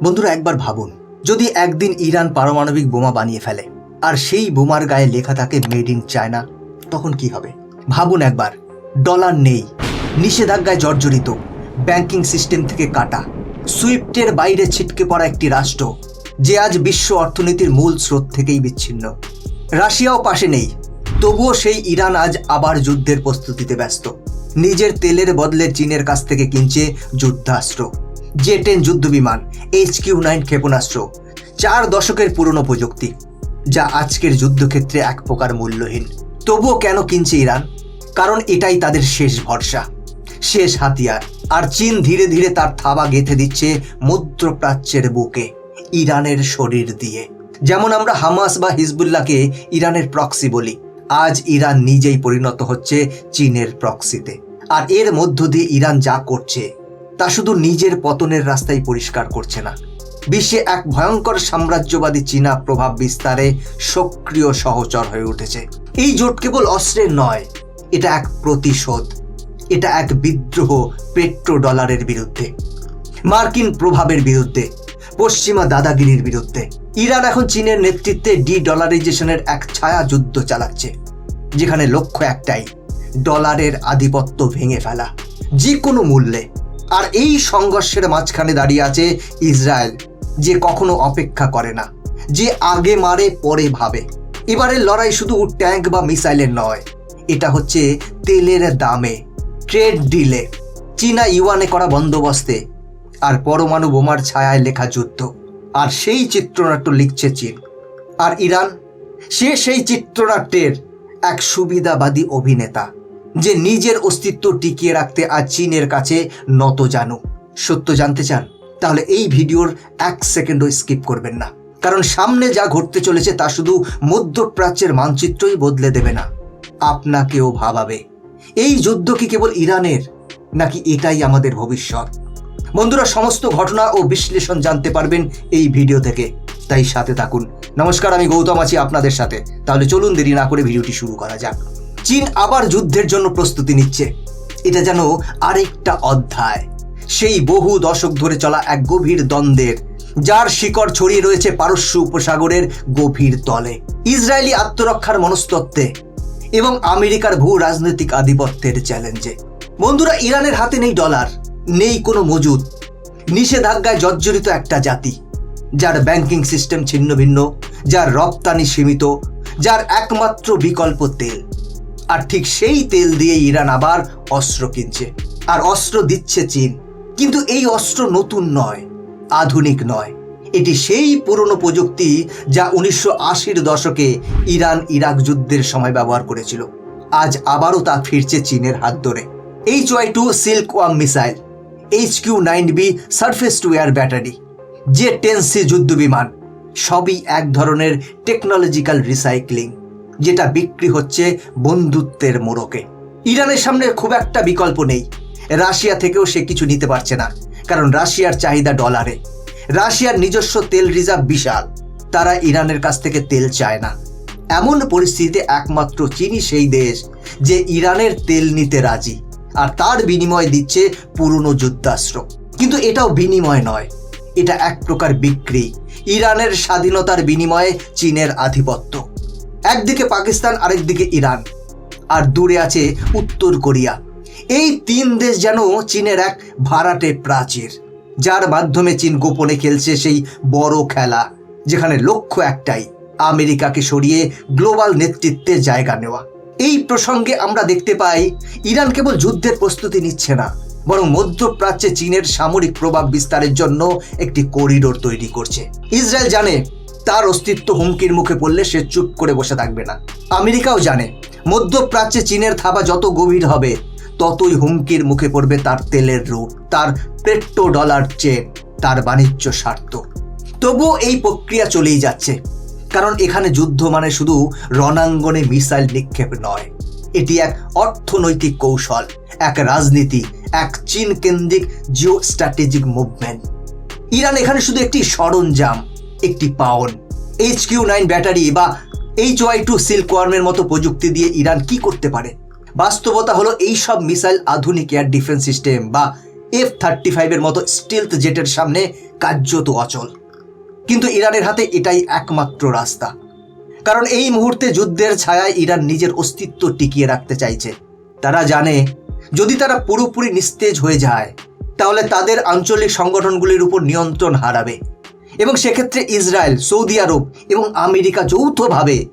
বন্ধুরা একবার ভাবুন, যদি একদিন ইরান পারমাণবিক বোমা বানিয়ে ফেলে, আর সেই বোমার গায়ে লেখা থাকে মেড ইন চায়না, তখন কি হবে? ভাবুন একবার, ডলার নেই, নিষেধাজ্ঞায় জর্জরিত, ব্যাংকিং সিস্টেম থেকে কাটা, সুইফটের বাইরে ছিটকে পড়া একটি রাষ্ট্র, যে আজ বিশ্ব অর্থনীতির মূল স্রোত থেকেই বিচ্ছিন্ন। রাশিয়াও পাশে নেই, তবুও সেই ইরান আজ আবার যুদ্ধের প্রস্তুতিতে ব্যস্ত, নিজের তেলের বদলে চীনের কাছ থেকে কিনছে যুদ্ধাস্ত্র। জে টেন যুদ্ধবিমান, এইচ কিউ নাইন ক্ষেপণাস্ত্র, চার দশকের পুরনো প্রযুক্তি, যা আজকের যুদ্ধক্ষেত্রে এক প্রকার মূল্যহীন। তবুও কেন কিনছে ইরান? কারণ এটাই তাদের শেষ ভরসা, শেষ হাতিয়ার। আর চীন ধীরে ধীরে তার থাবা গেঁথে দিচ্ছে মধ্যপ্রাচ্যের বুকে, ইরানের শরীর দিয়ে। যেমন আমরা হামাস বা হিজবুল্লাহকে ইরানের প্রক্সি বলি, আজ ইরান নিজেই পরিণত হচ্ছে চীনের প্রক্সিতে। আর এর মধ্য দিয়ে ইরান যা করছে তা শুধু নিজের পতনের রাস্তাই পরিষ্কার করছে না। বিশ্বে এক ভয়ঙ্কর সাম্রাজ্যবাদী চীনা প্রভাব বিস্তারে সক্রিয় সহচর হয়ে উঠেছে। এই জোট কেবল অস্ত্রের নয়, এটা এক প্রতিশোধ, এটা এক বিদ্রোহ পেট্রো ডলারের বিরুদ্ধে, মার্কিন প্রভাবের বিরুদ্ধে, পশ্চিমা দাদাগিরির বিরুদ্ধে। ইরান এখন চীনের নেতৃত্বে ডি ডলারাইজেশনের এক ছায়া যুদ্ধ চালাচ্ছে, যেখানে লক্ষ্য একটাই, ডলারের আধিপত্য ভেঙে ফেলা যে কোনো মূল্যে। আর এই সংঘর্ষের মাঝখানে দাঁড়িয়ে আছে ইসরায়েল, যে কখনো অপেক্ষা করে না, যে আগে মারে, পরে ভাবে। এবারের লড়াই শুধু ট্যাঙ্ক বা মিসাইলের নয়, এটা হচ্ছে তেলের দামে, ট্রেড ডিলে। চীনা ইউয়ানে করা বন্দোবস্তে আর পরমাণু বোমার ছায়ায় লেখা যুদ্ধ। আর সেই চিত্রনাট্য লিখছে চীন। আর ইরান, সে সেই চিত্রনাট্যের এক সুবিধাবাদী অভিনেতা। যে নিজের অস্তিত্ব টিকিয়ে রাখতে আজ চীনের কাছে নত জানু। সত্য জানতে চান, তাহলে এই ভিডিওর এক সেকেন্ডও স্কিপ করবেন না। কারণ সামনে যা ঘটতে চলেছে তা শুধু মধ্যপ্রাচ্যের মানচিত্রই বদলে দেবে না। আপনাকেও ভাবাবে। এই যুদ্ধ কি কেবল ইরানের, নাকি এটাই আমাদের ভবিষ্যৎ? বন্ধুরা, সমস্ত ঘটনা ও বিশ্লেষণ জানতে পারবেন এই ভিডিও থেকে। তাই সাথে থাকুন। নমস্কার, আমি গৌতম আছি আপনাদের সাথে। তাহলে চলুন দেরি না করে ভিডিওটি শুরু করা যাক। চীন আবার যুদ্ধের জন্য প্রস্তুতি নিচ্ছে। এটা যেন আরেকটা অধ্যায়। সেই বহু দশক ধরে চলা এক গভীর দ্বন্দ্বের, যার শিকড় ছড়িয়ে রয়েছে পারস্য উপসাগরের গভীর তলে। ইসরায়েলি আত্মরক্ষার মনস্তত্ত্বে এবং আমেরিকার ভূ রাজনৈতিক আধিপত্যের চ্যালেঞ্জে। বন্ধুরা, ইরানের হাতে নেই ডলার, নেই কোনো মজুদ, নিষেধাজ্ঞায় জর্জরিত একটা জাতি, যার ব্যাংকিং সিস্টেম ছিন্ন ভিন্ন, যার রপ্তানি সীমিত, যার একমাত্র বিকল্প তেল। আর ঠিক সেই তেল দিয়ে ইরান আবার অস্ত্র কিনছে। আর অস্ত্র দিচ্ছে চীন। কিন্তু এই অস্ত্র নতুন নয়, আধুনিক নয়। এটি সেই পুরনো প্রযুক্তি যা উনিশশো আশির দশকে ইরান ইরাক যুদ্ধের সময় ব্যবহার করেছিল। আজ আবারও তা ফিরছে চীনের হাত ধরে। H Y two silkworm missile, H Q nine B surface to air battery যে টেন সি যুদ্ধ বিমান সবই এক ধরনের টেকনোলজিক্যাল রিসাইক্লিং। যেটা বিক্রি হচ্ছে বন্ধুত্বের মোড়কে। ইরানের সামনে খুব একটা বিকল্প নেই। রাশিয়া থেকেও সে কিছু নিতে পারছে না, কারণ রাশিয়ার চাহিদা ডলারে। রাশিয়ার নিজস্ব তেল রিজার্ভ বিশাল, তারা ইরানের কাছ থেকে তেল চায় না। এমন পরিস্থিতিতে একমাত্র চীনই সেই দেশ যে ইরানের তেল নিতে রাজি, আর তার বিনিময় দিচ্ছে পুরনো যুদ্ধাস্ত্র। কিন্তু এটাও বিনিময় নয়। এটা এক প্রকার বিক্রি, ইরানের স্বাধীনতার বিনিময়ে চীনের আধিপত্য। একদিকে পাকিস্তান, আরেকদিকে ইরান। আর দূরে আছে উত্তর কোরিয়া। এই তিন দেশ যেন চীনের এক ভাড়াটে প্রাচীর, যার মাধ্যমে চীন গোপনে খেলছে সেই বড় খেলা, যেখানে লক্ষ্য একটাই, আমেরিকাকে সরিয়ে গ্লোবাল নেতৃত্বে জায়গা নেওয়া। এই প্রসঙ্গে আমরা দেখতে পাই, ইরান কেবল যুদ্ধের প্রস্তুতি নিচ্ছে না, বরং মধ্যপ্রাচ্যে চীনের সামরিক প্রভাব বিস্তারের জন্য একটি করিডোর তৈরি করছে। ইসরায়েল জানে তার অস্তিত্ব হুমকির মুখে পড়লে সে চুপ করে বসে থাকবে না। আমেরিকাও জানে, মধ্যপ্রাচ্যে চীনের থাবা যত গভীর হবে, ততই হুমকির মুখে পড়বে তার তেলের রুট তার পেট্রো ডলার চেয়ে তার বাণিজ্য স্বার্থ। তবুও এই প্রক্রিয়া চলেই যাচ্ছে, কারণ এখানে যুদ্ধ মানে শুধু রণাঙ্গনে মিসাইল নিক্ষেপ নয়। এটি এক অর্থনৈতিক কৌশল, এক রাজনীতি, এক চীন কেন্দ্রিক জিও স্ট্র্যাটেজিক মুভমেন্ট। ইরান এখানে শুধু একটি সরঞ্জাম একটি পাওন। এইচ কিউ নাইন ব্যাটারি বা এইচ ওয়াই টু সিল্ক ওয়ার্মের মতো প্রযুক্তি দিয়ে ইরান কি করতে পারে? বাস্তবতা হলো এই সব মিসাইল আধুনিক এয়ার ডিফেন্স সিস্টেম বা এফ থার্টি ফাইভের মতো স্টিলথ জেটের সামনে কার্যত অচল। কিন্তু ইরানের হাতে এটাই একমাত্র রাস্তা। কারণ এই মুহূর্তে যুদ্ধের ছায়ায় ইরান নিজের অস্তিত্ব টিকিয়ে রাখতে চাইছে। তারা জানে, যদি তারা পুরোপুরি নিস্তেজ হয়ে যায়, তাহলে তাদের আঞ্চলিক সংগঠনগুলির উপর নিয়ন্ত্রণ হারাবে। এবং সেক্ষেত্রে ইসরায়েল, সৌদি আরব এবং আমেরিকা যৌথভাবে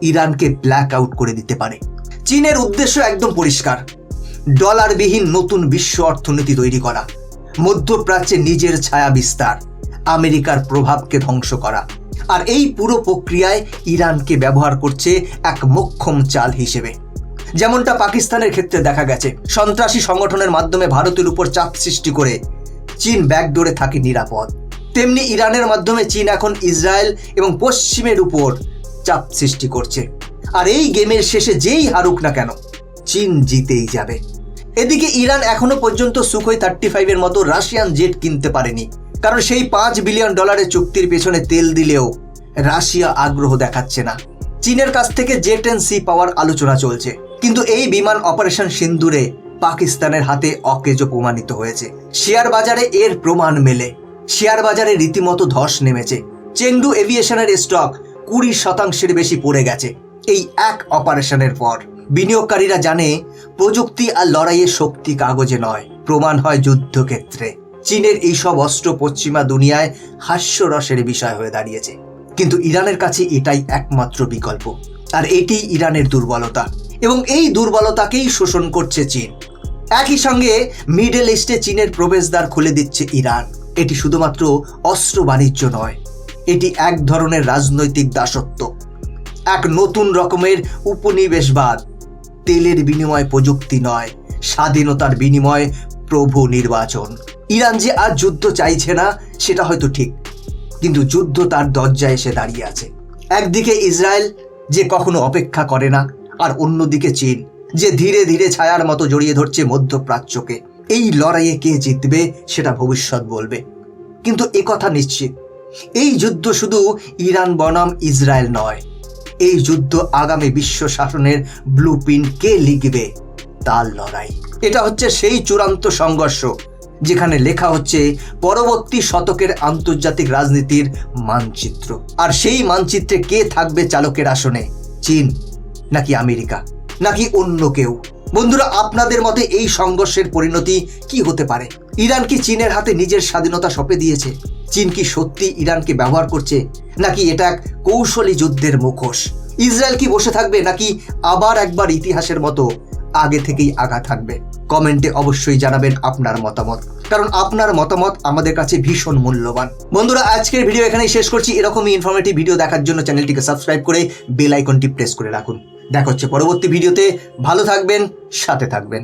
ইরানকে ব্ল্যাক আউট করে দিতে পারে। চীনের উদ্দেশ্য একদম পরিষ্কার ডলারবিহীন নতুন বিশ্ব অর্থনীতি তৈরি করা, মধ্যপ্রাচ্যে নিজের ছায়া বিস্তার, আমেরিকার প্রভাবকে ধ্বংস করা। আর এই পুরো প্রক্রিয়ায় ইরানকে ব্যবহার করছে এক মোক্ষম চাল হিসেবে। যেমনটা পাকিস্তানের ক্ষেত্রে দেখা গেছে, সন্ত্রাসী সংগঠনের মাধ্যমে ভারতের উপর চাপ সৃষ্টি করে চীন ব্যাকডোরে থাকে নিরাপদ। তেমনি ইরানের মাধ্যমে চীন এখন ইসরায়েল এবং পশ্চিমের উপর চাপ সৃষ্টি করছে। আর এই গেমের শেষে যেই হারুক না কেন, চীন জিতেই যাবে। এদিকে ইরান এখনও পর্যন্ত সুখই থার্টি ফাইভের মতো রাশিয়ান জেট কিনতে পারেনি, কারণ সেই পাঁচ বিলিয়ন ডলারের চুক্তির পেছনে তেল দিলেও রাশিয়া আগ্রহ দেখাচ্ছে না। চীনের কাছ থেকে জেট এন্ড সি পাওয়ার আলোচনা চলছে, কিন্তু এই বিমান অপারেশন সিন্দুরে পাকিস্তানের হাতে অকেজো প্রমাণিত হয়েছে। শেয়ার বাজারে এর প্রমাণ মেলে। শেয়ার বাজারে রীতিমতো ধস নেমেছে। চেংডু এভিয়েশনের স্টক কুড়ি শতাংশের বেশি পড়ে গেছে। এই এক অপারেশনের পর বিনিয়োগকারীরা জানে, প্রযুক্তি আর লড়াইয়ের শক্তি কাগজে নয়, প্রমাণ হয় যুদ্ধক্ষেত্রে। চীনের এইসব অস্ত্র পশ্চিমা দুনিয়ায় হাস্যরসের বিষয় হয়ে দাঁড়িয়েছে। কিন্তু ইরানের কাছে এটাই একমাত্র বিকল্প। আর এটি ইরানের দুর্বলতা। এবং এই দুর্বলতাকেই শোষণ করছে চীন। একই সঙ্গে মিডল ইস্টে চীনের প্রবেশদ্বার খুলে দিচ্ছে ইরান। এটি শুধুমাত্র অস্ত্র বাণিজ্য নয়, এটি এক ধরনের রাজনৈতিক দাসত্ব, এক নতুন রকমের উপনিবেশবাদ। তেলের বিনিময় প্রযুক্তি নয়, স্বাধীনতার বিনিময় প্রভু নির্বাচন। ইরান যে আর যুদ্ধ চাইছে না, সেটা হয়তো ঠিক, কিন্তু যুদ্ধ তার দরজায় এসে দাঁড়িয়ে আছে। একদিকে ইসরায়েল যে কখনো অপেক্ষা করে না, আর অন্যদিকে চীন, যে ধীরে ধীরে ছায়ার মতো জড়িয়ে ধরছে মধ্যপ্রাচ্যকে। এই লড়াইয়ে কে জিতবে সেটা ভবিষ্যৎ বলবে। কিন্তু একথা নিশ্চিত, এই যুদ্ধ শুধু ইরান বনাম ইসরায়েল নয়, এই যুদ্ধ আগামী বিশ্ব শাসনের ব্লু কে লিখবে? তার লড়াই। এটা হচ্ছে সেই চূড়ান্ত সংঘর্ষ, যেখানে লেখা হচ্ছে পরবর্তী শতকের আন্তর্জাতিক রাজনীতির মানচিত্র। আর সেই মানচিত্রে কে থাকবে চালকের আসনে? চীন, নাকি আমেরিকা, নাকি অন্য কেউ? বন্ধুরা, আপনাদের মতে এই সংঘর্ষের পরিণতি কি হতে পারে? ইরান কি চীনের হাতে নিজের স্বাধীনতা সঁপে দিয়েছে? চীন কি সত্যি ইরানকে ব্যবহার করছে? নাকি এটা এক কৌশলী যুদ্ধের মুখোশ? ইসরায়েল কি বসে থাকবে, নাকি আবার একবার ইতিহাসের মতো আগে থেকেই আগা থাকবে? কমেন্টে অবশ্যই জানাবেন আপনার মতামত। কারণ আপনার মতামত আমাদের কাছে ভীষণ মূল্যবান। বন্ধুরা, আজকের ভিডিও এখানেই শেষ করছি। এরকমই ইনফরমেটিভ ভিডিও দেখার জন্য চ্যানেলটিকে সাবস্ক্রাইব করে বেল আইকনটি প্রেস করে রাখুন। দেখা হচ্ছে পরবর্তী ভিডিওতে। ভালো থাকবেন সাথে থাকবেন।